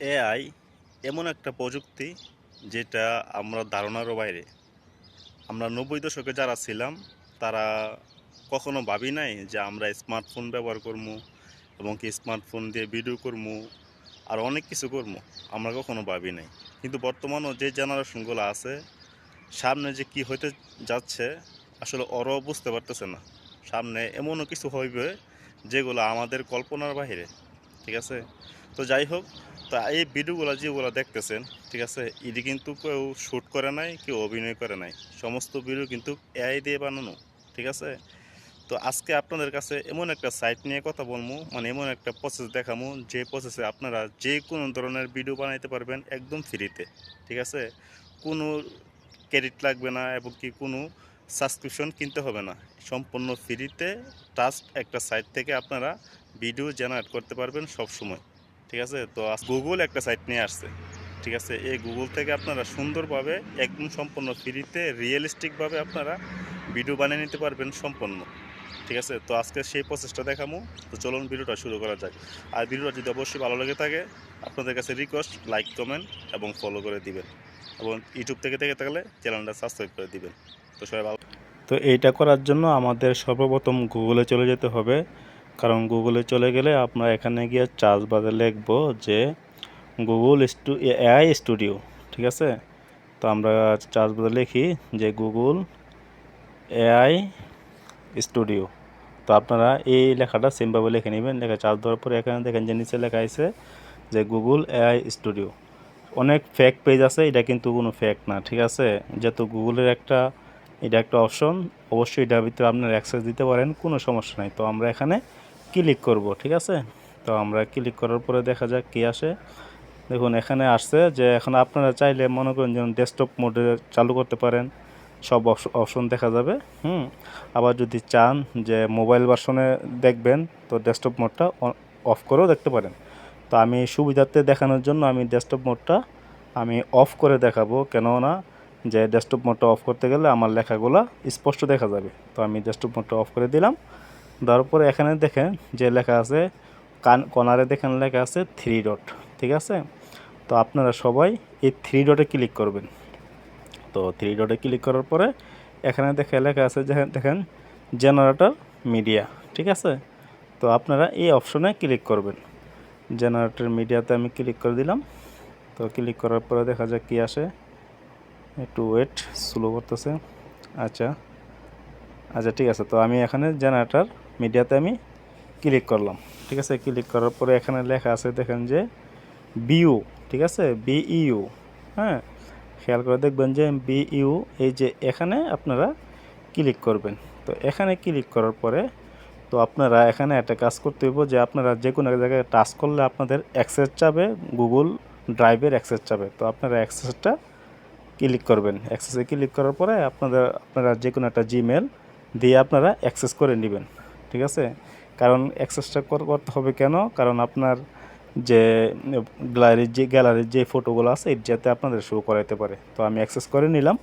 AI এমন একটা প্রযুক্তি যেটা আমরা ধারণারও বাইরে। আমরা নব্বই দশকে যারা ছিলাম, তারা কখনো ভাবি নাই যে আমরা স্মার্টফোন ব্যবহার করব এবং কি স্মার্টফোন দিয়ে ভিডিও করব আর অনেক কিছু করব আমরা কখনো ভাবি নাই। কিন্তু বর্তমানও যে জেনারেশনগুলো আছে, সামনে যে কি হইতে যাচ্ছে, আসলে ওরাও বুঝতে পারতেছে না। সামনে এমনও কিছু হইবে যেগুলো আমাদের কল্পনার বাইরে ঠিক আছে? তো যাই হোক তা এই ভিডিওগুলো যেগুলো দেখতেছেন, ঠিক আছে, এটি কিন্তু কেউ শ্যুট করে নাই, কেউ অভিনয় করে নাই। সমস্ত ভিডিও কিন্তু এআই দিয়ে বানানো, ঠিক আছে? তো আজকে আপনাদের কাছে এমন একটা সাইট নিয়ে কথা বলব মানে এমন একটা প্রসেস দেখাবো, যে প্রসেসে আপনারা যে কোনো ধরনের ভিডিও বানাইতে পারবেন একদম ফ্রিতে ঠিক আছে? কোনো ক্রেডিট লাগবে না এবং কি কোনো সাবস্ক্রিপশন কিনতে হবে না। সম্পূর্ণ ফ্রিতে ট্রাস্ট একটা সাইট থেকে আপনারা ভিডিও জেনারেট করতে পারবেন সব সময় ঠিক আছে? তো গুগল একটা সাইট নিয়ে আসছে। ঠিক আছে? এই গুগল থেকে আপনারা সুন্দরভাবে একদম সম্পূর্ণ ফ্রিতে রিয়েলিস্টিকভাবে আপনারা ভিডিও বানিয়ে নিতে পারবেন সম্পূর্ণ। ঠিক আছে? তো আজকে সেই প্রসেসটা দেখাবো তো চলুন ভিডিওটা শুরু করা যাক। আর ভিডিওটা যদি অবশ্যই ভালো লেগে থাকে, আপনাদের কাছে রিকোয়েস্ট লাইক কমেন্ট এবং ফলো করে দিবেন। এবং ইউটিউব থেকে দেখে থাকলে চ্যানেলটা সাবস্ক্রাইব করে দিবেন। তো সবাই ভালো তো এইটা করার জন্য আমাদের সর্বপ্রথম গুগলে চলে যেতে হবে। কারণ গুগলে চলে গেলে আপনার এখানে গিয়ে চার্জ বাজে লিখব যে গুগল স্টু, এআই স্টুডিও, ঠিক আছে? তো আমরা চার্জ বাজে লিখি যে গুগল এআই স্টুডিও। তো আপনারা এই লেখাটা সেমভাবে লিখে নেবেন। লেখা চার্জ দেওয়ার পরে এখানে দেখেন যে নিচে লেখা আছে যে গুগল এআই স্টুডিও। অনেক ফেক পেজ আছে, এটা কিন্তু কোনো ফেক না, ঠিক আছে? যেহেতু গুগলের একটা, এটা একটা অপশন অবশ্যই এটার ভিতরে আপনার অ্যাক্সেস দিতে পারেন, কোনো সমস্যা নাই। তো আমরা এখানে ক্লিক করব, ঠিক আছে? তো আমরা ক্লিক করার পরে দেখা যাক কি আসে। দেখুন, এখানে আসছে যে এখন আপনারা চাইলে মনে করেন যেমন ডেস্কটপ মোডে চালু করতে পারেন। সব অপশন দেখা যাবে, হুম? আবার যদি চান যে মোবাইল ভার্সনে দেখবেন, তো ডেস্কটপ মোডটা অফ করেও দেখতে পারেন। তো আমি সুবিধার্থে দেখানোর জন্য আমি ডেস্কটপ মোডটা আমি অফ করে দেখাবো। কেননা যে ডেস্কটপ মোডটা অফ করতে গেলে আমার লেখাগুলো স্পষ্ট দেখা যাবে। তো আমি ডেস্কটপ মোডটা অফ করে দিলাম। দেওয়ার পরে এখানে দেখেন যে লেখা আছে, কান কর্নারে দেখেন লেখা আছে থ্রি ডট ঠিক আছে? তো আপনারা সবাই এই থ্রি ডটে ক্লিক করবেন। তো থ্রি ডটে ক্লিক করার পরে এখানে দেখে লেখা আছে দেখেন জেনারেটর মিডিয়া ঠিক আছে? তো আপনারা এই অপশনে ক্লিক করবেন। জেনারেটর মিডিয়াতে আমি ক্লিক করে দিলাম। তো ক্লিক করার পরে দেখা যাক কী আসে। একটু ওয়েট স্লো করতেছে। আচ্ছা। আচ্ছা ঠিক আছে। তো আমি এখানে জেনারেটার মিডিয়াতে আমি ক্লিক করলাম। ঠিক আছে ক্লিক করার পরে এখানে লেখা আছে, দেখেন যে বিইউ ঠিক আছে? বিইউ হ্যাঁ? খেয়াল করে দেখবেন যে বিইউ এই যে এখানে আপনারা ক্লিক করবেন। তো এখানে ক্লিক করার পরে, তো আপনারা এখানে একটা কাজ করতে হইব যে আপনারা যে কোনো জায়গায় টাচ করলে আপনাদের অ্যাক্সেস চাবে গুগল ড্রাইভের অ্যাক্সেস চাবে তো আপনারা অ্যাক্সেসটা ক্লিক করবেন। অ্যাক্সেসে ক্লিক করার পরে আপনাদের, আপনারা যে কোনো একটা জিমেল দিয়ে আপনারা অ্যাক্সেস করে নেবেন, ঠিক আছে? কারণ অ্যাক্সেসটা করতে হবে কেন? কারণ আপনার যে, গ্যালারির যে গ্যালারির যে ফটোগুলো আছে, এর যাতে আপনাদের শো করাইতে পারে। তো আমি অ্যাক্সেস করে নিলাম।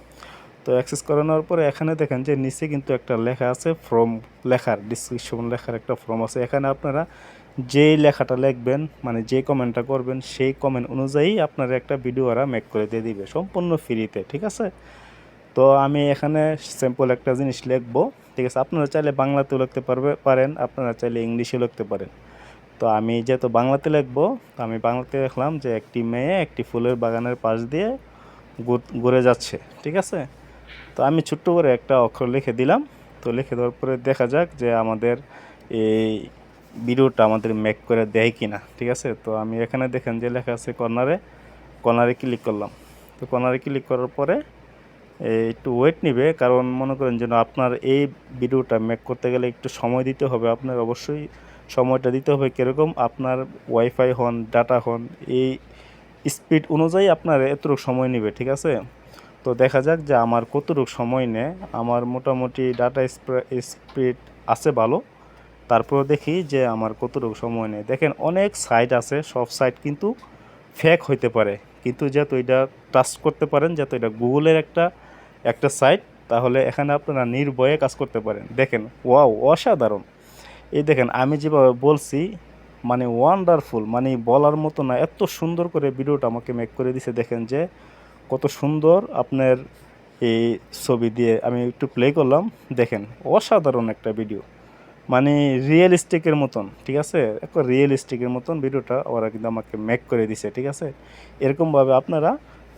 তো অ্যাক্সেস করানোর পরে এখানে দেখেন যে নিচে কিন্তু একটা লেখা আছে ফর্ম লেখার ডিসক্রিপশন লেখার একটা ফর্ম আছে। এখানে আপনারা যেই লেখাটা লিখবেন মানে যে কমেন্টটা করবেন, সেই কমেন্ট অনুযায়ী আপনারা একটা ভিডিও ওরা মেক করে দিয়ে দিবে। সম্পূর্ণ ফ্রিতে ঠিক আছে? তো আমি এখানে সিম্পল একটা জিনিস লিখব। ঠিক আছে, আপনারা চাইলে বাংলাতেও লিখতে পারবে, পারেন, আপনারা চাইলে ইংলিশে লিখতে পারেন। তো আমি যেহেতু বাংলাতে লিখব, তো আমি বাংলাতে লিখলাম যে একটি মেয়ে একটি ফুলের বাগানের পাশ দিয়ে ঘুরে যাচ্ছে, ঠিক আছে? তো আমি ছোট্ট করে একটা অক্ষর লিখে দিলাম। তো লিখে দেওয়ার পরে দেখা যাক যে আমাদের এই ভিডিওটা আমাদের মেক করে দেয় কি না ঠিক আছে? তো আমি এখানে দেখেন যে লেখা আছে কর্নারে কর্নারে ক্লিক করলাম। তো কর্নারে ক্লিক করার পরে একটু ওয়েট নিবে, কারণ মনে করেন যেন আপনার এই ভিডিওটা মেক করতে গেলে একটু সময় দিতে হবে। আপনার অবশ্যই সময়টা দিতে হবে। কীরকম? আপনার ওয়াইফাই হন ডাটা হন, এই স্পিড অনুযায়ী আপনার এতটুকু সময় নেবে, ঠিক আছে? তো দেখা যাক যে আমার কতটুকু সময় নেয়। আমার মোটামুটি ডাটা স্পিড আছে ভালো। তারপর দেখি যে আমার কতটুকু সময় নেয়। দেখেন অনেক সাইট আছে, সব সাইট কিন্তু ফেক হইতে পারে। কিন্তু যেহেতু এটা ট্রাস্ট করতে পারেন, যেহেতু এটা গুগলের একটা একটা সাইট, তাহলে এখানে আপনারা নির্ভয়ে কাজ করতে পারেন। দেখেন, ওয়াও, অসাধারণ। এই দেখেন, আমি যেভাবে বলছি মানে ওয়ান্ডারফুল মানে বলার মতো না, এত সুন্দর করে ভিডিওটা আমাকে মেক করে দিছে। দেখেন যে, কত সুন্দর আপনার এই ছবি দিয়ে আমি একটু প্লে করলাম। দেখেন, অসাধারণ একটা ভিডিও মানে রিয়েলিস্টিকের মতন, ঠিক আছে? এক রিয়েলিস্টিকের মতন ভিডিওটা ওরা কিন্তু আমাকে মেক করে দিছে, ঠিক আছে? এরকমভাবে আপনারা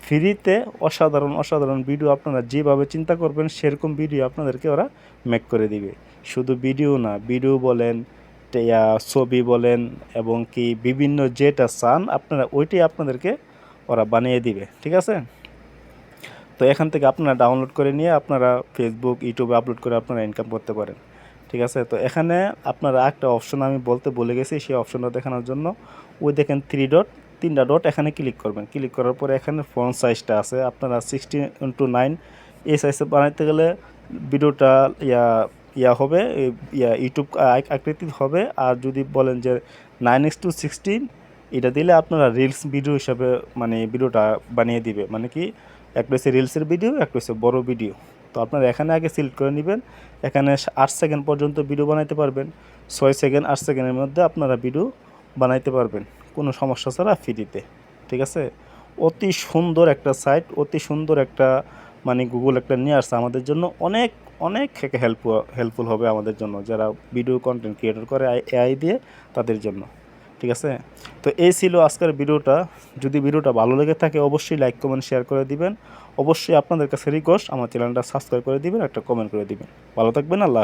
ফ্রিতে অসাধারণ অসাধারণ ভিডিও আপনারা যেভাবে চিন্তা করবেন, সেরকম ভিডিও আপনাদেরকে ওরা মেক করে দিবে। শুধু ভিডিও না ভিডিও বলেন ছবি বলেন, এবং কি বিভিন্ন যেটা চান, আপনারা ওইটাই আপনাদেরকে ওরা বানিয়ে দিবে। ঠিক আছে? তো এখান থেকে আপনারা ডাউনলোড করে নিয়ে আপনারা ফেসবুক ইউটিউবে আপলোড করে আপনারা ইনকাম করতে পারেন। ঠিক আছে? তো এখানে আপনারা একটা অপশন আমি বলতে বলে গেছি, সেই অপশনটা দেখানোর জন্য। ওই দেখেন থ্রি ডট তিনটা ডট এখানে ক্লিক করবেন। ক্লিক করার পরে এখানে ফোন সাইজটা আছে। আপনারা সিক্সটিন ইন্টু নাইন এই সাইজে বানাইতে গেলে ভিডিওটা ইয়া ইয়া হবে, ইয়া ইউটিউব আক- আকৃতির হবে। আর যদি বলেন যে নাইন এক্স টু সিক্সটিন এটা দিলে আপনারা রিলস ভিডিও হিসাবে মানে ভিডিওটা বানিয়ে দিবে। মানে কি, একটা হচ্ছে রিলসের ভিডিও একটা হচ্ছে বড় ভিডিও তো আপনারা এখানে আগে সিলেক্ট করে নেবেন। এখানে আট সেকেন্ড পর্যন্ত ভিডিও বানাইতে পারবেন। ছয় সেকেন্ড আট সেকেন্ডের মধ্যে আপনারা ভিডিও বানাইতে পারবেন। কোনো সমস্যা ছাড়া ফ্রিতে, ঠিক আছে? অতি সুন্দর একটা সাইট অতি সুন্দর একটা মানে গুগল একটা নিয়ে আসছে আমাদের জন্য। অনেক অনেক হেল্প হেল্পফুল হবে আমাদের জন্য যারা ভিডিও কন্টেন্ট ক্রিয়েটর করে এআই দিয়ে তাদের জন্য, ঠিক আছে? তো এই ছিল আজকের ভিডিওটা। যদি ভিডিওটা ভালো লেগে থাকে অবশ্যই লাইক কমেন্ট শেয়ার করে দিবেন। অবশ্যই আপনাদের কাছে রিকোয়েস্ট আমার চ্যানেলটা সাবস্ক্রাইব করে দিবেন, একটা কমেন্ট করে দিবেন। ভালো থাকবেন, আল্লাহ।